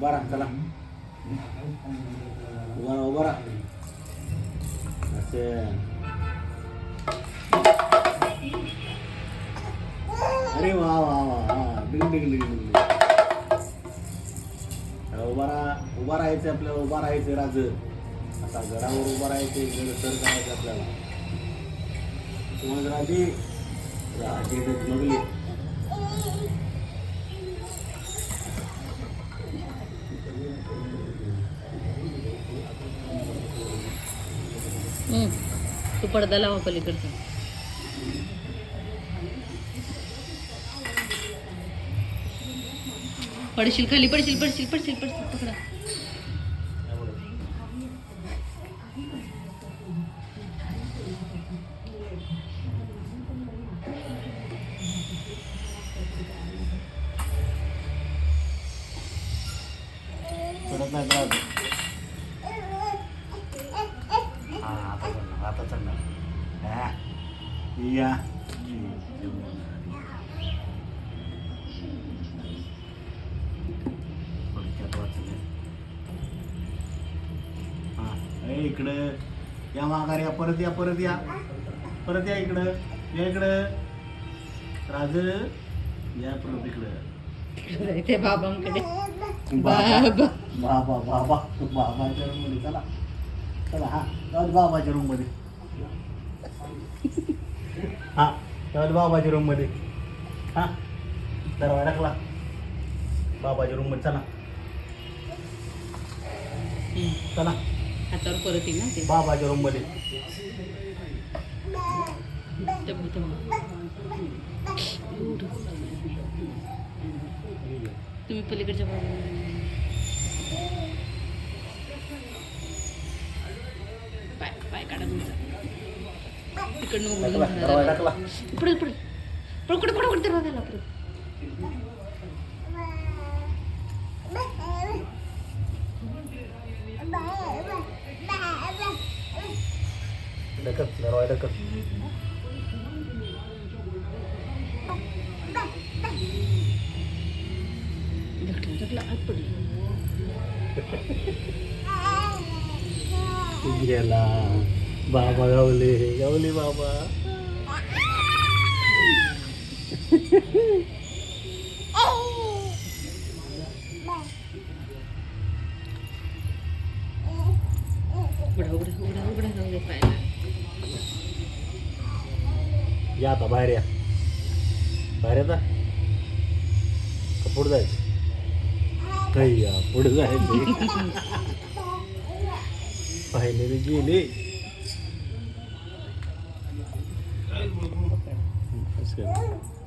उभा राहा चला उभा राहा उभा राहा असे अरे वा वा वा डिग डिग डिग डिग उभा राहा उभा राहायचं आपल्याला उभा राहायचं राज आता घरावर उभा राहायचे घर सर करायचं आपल्याला कोण राजे राजे जगले तू पडदा लावा पलीकडचा. पडशील खाली पडशील पडशील पडशील पडशील पकडा. पडत नाही या. हा. इकडं या माघार या परत या परत या परत या इकडं या इकडं राज या परत इकडं ते बाबांकडे बाबा बाबा बाबा बाबा बाबाच्या रूममध्ये चला चला हा बाबाच्या रूममध्ये हा दे बाबाच्या रूममध्ये. हा दरवाजा टाकला. बाबाच्या रूममध्ये चला. चला. हातावर परत येईल ना ते. बाबाच्या रूममध्ये. तेव्हा तेव्हा तुम्ही पलीकडच्या बाजूला पाय पाय काढा तुमचा. तिकडनं टाकला उघडून दरवाजा टाकला पुढे पुढे पुढे पुढे पुढे पुढे दरवाजाला परत ढकल दरवाजा बाबा गावले गावले बाबा. या आता बाहेर या. बाहेर येता का पुढं जायचं? काही या पुढे जायचं. पाहिले गेले. असं.